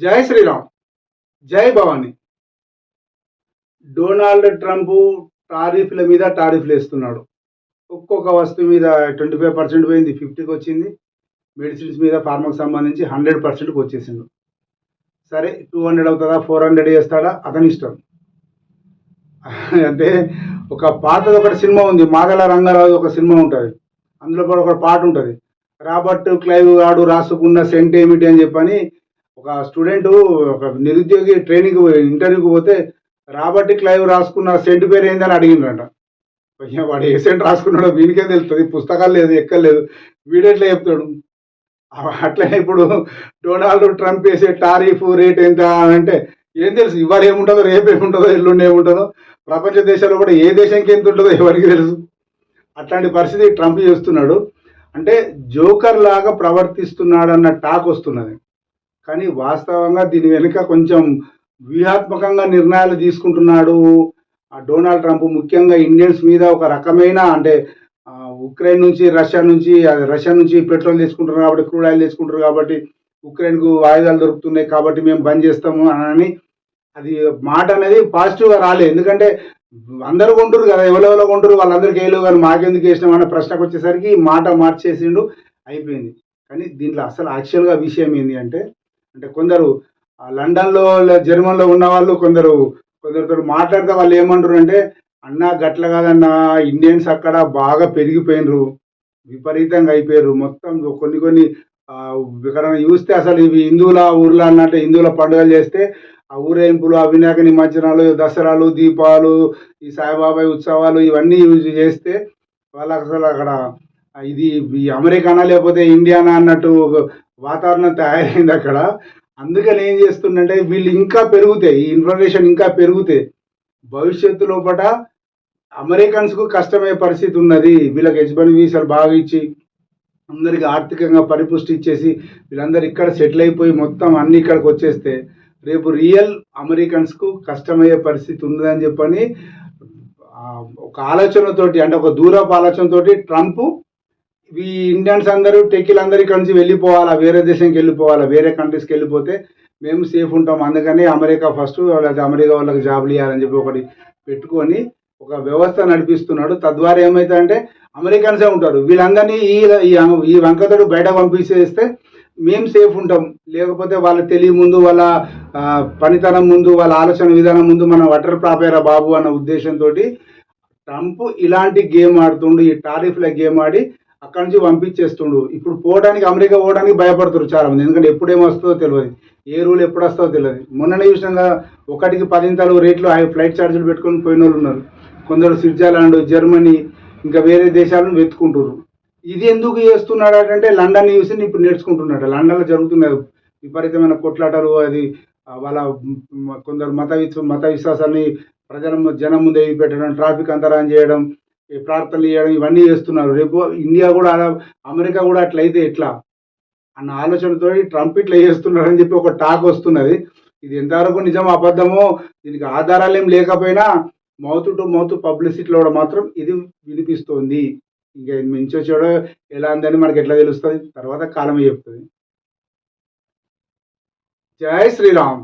జై శ్రీరామ్. జై Bhavani. Donald Trump టారిఫ్ల మీద టారిఫ్లు వేస్తున్నాడు. ఒక్కొక్క వస్తువు మీద ట్వంటీ ఫైవ్ పర్సెంట్ పోయింది ఫిఫ్టీకి వచ్చింది. మెడిసిన్స్ మీద ఫార్మాకి సంబంధించి హండ్రెడ్ పర్సెంట్కి వచ్చేసిండు. సరే టూ హండ్రెడ్ అవుతుందా ఫోర్ హండ్రెడ్ చేస్తాడా అతని ఇష్టం. అంటే ఒక పాతది ఒకటి సినిమా ఉంది మాదల రంగారావు ఒక సినిమా ఉంటుంది. అందులో కూడా ఒక పాట ఉంటుంది. రాబర్ట్ క్లైవ్ గాడు రాసుకున్న సెంట్ ఏమిటి అని చెప్పని ఒక స్టూడెంట్ ఒక నిరుద్యోగి ట్రైనింగ్ ఇంటర్వ్యూకి పోతే రాబర్ట్ క్లైవ్ రాసుకున్న సెంట్ పేరు ఏందని అడిగిండ్రంట. వాడు ఏ సెంట్ రాసుకున్నాడో వీనికే తెలుస్తుంది పుస్తకాలు లేదు ఎక్కలేదు వీడెట్లా చెప్తాడు? అట్లనే ఇప్పుడు డొనాల్డ్ ట్రంప్ వేసే టారిఫ్ రేట్ ఎంత అంటే ఏం తెలుసు ఇవాళ ఏముంటుందో రేపు ఏముంటుందో ఎల్లుండి ఏముంటుందో ప్రపంచ దేశాల్లో కూడా ఏ దేశంకి ఎంత ఉంటుందో ఎవరికి తెలుసు. అట్లాంటి పరిస్థితి ట్రంప్ చేస్తున్నాడు. అంటే జోకర్ లాగా ప్రవర్తిస్తున్నాడు అన్న టాక్ వస్తున్నది. కానీ వాస్తవంగా దీని వెనుక కొంచెం వ్యూహాత్మకంగా నిర్ణయాలు తీసుకుంటున్నాడు ఆ డొనాల్డ్ ట్రంప్. ముఖ్యంగా ఇండియన్స్ మీద ఒక రకమైన అంటే ఉక్రెయిన్ నుంచి రష్యా నుంచి రష్యా నుంచి పెట్రోల్ తీసుకుంటారు కాబట్టి క్రూడ్ ఆయిల్ తీసుకుంటారు కాబట్టి ఉక్రెయిన్కు ఆయుధాలు దొరుకుతున్నాయి కాబట్టి మేము బంద్ చేస్తాము అని అది మాట అనేది పాజిటివ్గా రాలేదు ఎందుకంటే అందరూ కొంటారు కదా ఎవరెవరో కొంటారు వాళ్ళందరికీ వేయలేవు కానీ మాకెందుకు వేసినాం అనే ప్రశ్నకు వచ్చేసరికి మాట మార్చేసిండు అయిపోయింది. కానీ దీంట్లో అసలు యాక్చువల్గా విషయం ఏంటి అంటే అంటే కొందరు లండన్లో జర్మన్లో ఉన్న వాళ్ళు కొందరు కొందరితో మాట్లాడితే వాళ్ళు ఏమంటారు అంటే అన్నా గట్ల కాదన్న ఇండియన్స్ అక్కడ బాగా పెరిగిపోయినరు విపరీతంగా అయిపోయారు మొత్తం కొన్ని కొన్ని ఇక్కడ చూస్తే అసలు ఇవి హిందువుల ఊర్లో అన్నట్టు హిందువుల పండుగలు చేస్తే ఆ ఊరేంపులు ఆ వినాయక నిమజ్జనాలు దసరాలు దీపాలు ఈ సాయిబాబా ఉత్సవాలు ఇవన్నీ యూజ్ చేస్తే వాళ్ళకి అసలు అక్కడ ఇది అమెరికానా లేకపోతే ఇండియానా అన్నట్టు వాతావరణం తయారైంది అక్కడ. అందుకని ఏం చేస్తుందంటే వీళ్ళు ఇంకా పెరుగుతాయి. ఈ ఇన్ఫర్మేషన్ ఇంకా పెరుగుతాయి భవిష్యత్తు లోపల అమెరికన్స్కు కష్టమయ్యే పరిస్థితి ఉన్నది. వీళ్ళకి హెచ్బన్ వీసాలు బాగా ఇచ్చి అందరికి ఆర్థికంగా పరిపుష్టి ఇచ్చేసి వీళ్ళందరూ ఇక్కడ సెటిల్ అయిపోయి మొత్తం అన్ని ఇక్కడికి వచ్చేస్తే రేపు రియల్ అమెరికన్స్కు కష్టమయ్యే పరిస్థితి ఉందని చెప్పని ఒక ఆలోచనతోటి అంటే ఒక దూరపు ఆలోచనతోటి ట్రంప్ ఈ ఇండియన్స్ అందరూ టెక్కీలు అందరూ ఇక్కడ నుంచి వెళ్ళిపోవాలా వేరే దేశంకి వెళ్ళిపోవాలా వేరే కంట్రీస్కి వెళ్ళిపోతే మేము సేఫ్ ఉంటాం. అందుకని అమెరికా ఫస్ట్ వాళ్ళకి అమెరికా వాళ్ళకి జాబ్లు ఇవ్వాలని చెప్పి ఒకటి పెట్టుకొని ఒక వ్యవస్థ నడిపిస్తున్నాడు. తద్వారా ఏమవుతుందంటే అమెరికన్సే ఉంటారు. వీళ్ళందరినీ ఈ ఈ- ఈ వంకతోడు బయట పంపించేస్తే మేము సేఫ్ ఉంటాం. లేకపోతే వాళ్ళ తెలివి ముందు వాళ్ళ పనితనం ముందు వాళ్ళ ఆలోచన విధానం ముందు మనం వటర్ ప్రాపేరా బాబు అన్న ఉద్దేశంతో ట్రంప్ ఇలాంటి గేమ్ ఆడుతుండు ఈ టారిఫ్ల గేమ్ ఆడి అక్కడి నుంచి పంపించేస్తుండు. ఇప్పుడు పోవడానికి అమెరికా పోవడానికి భయపడుతున్నారు చాలా మంది ఎందుకంటే ఎప్పుడేమొస్తుందో తెలియదు ఏ రూల్ ఎప్పుడు వస్తుందో తెలియదు మొన్ననే చూసినాం ఒకటికి పదింతలు రేట్లు హై ఫ్లైట్ ఛార్జీలు పెట్టుకొని పోయిన వాళ్ళు ఉన్నారు. కొందరు స్విట్జర్లాండ్ జర్మనీ ఇంకా వేరే దేశాలను వెతుకుంటున్నారు ఇది ఎందుకు చేస్తున్నాడు అంటే లండన్ చూసి ఇప్పుడు నేర్చుకుంటున్నాడు. లండన్లో జరుగుతున్నాయి విపరీతమైన కొట్లాటలు అది వాళ్ళ కొందరు మత మత విశ్వాసాన్ని ప్రజల జనం ముందే పెట్టడం ట్రాఫిక్ అంతరాయం చేయడం ప్రార్థనలు చేయడం ఇవన్నీ చేస్తున్నారు. రేపు ఇండియా కూడా అమెరికా కూడా అట్లయితే ఎట్లా? అన్న ఆలోచనతో ట్రంప్ ఇట్లా చేస్తున్నారని చెప్పి ఒక టాక్ వస్తున్నది. ఇది ఎంతవరకు నిజం అబద్ధమో దీనికి ఆధారాలు ఏం లేకపోయినా మౌత్ టు మౌత్ పబ్లిసిటీలో కూడా మాత్రం ఇది వినిపిస్తోంది. ఇంకా ఇది మించి వచ్చాడో ఎలా ఉందని మనకి ఎట్లా తెలుస్తుంది? తర్వాత కాలమే చెప్తుంది. జై శ్రీరామ్.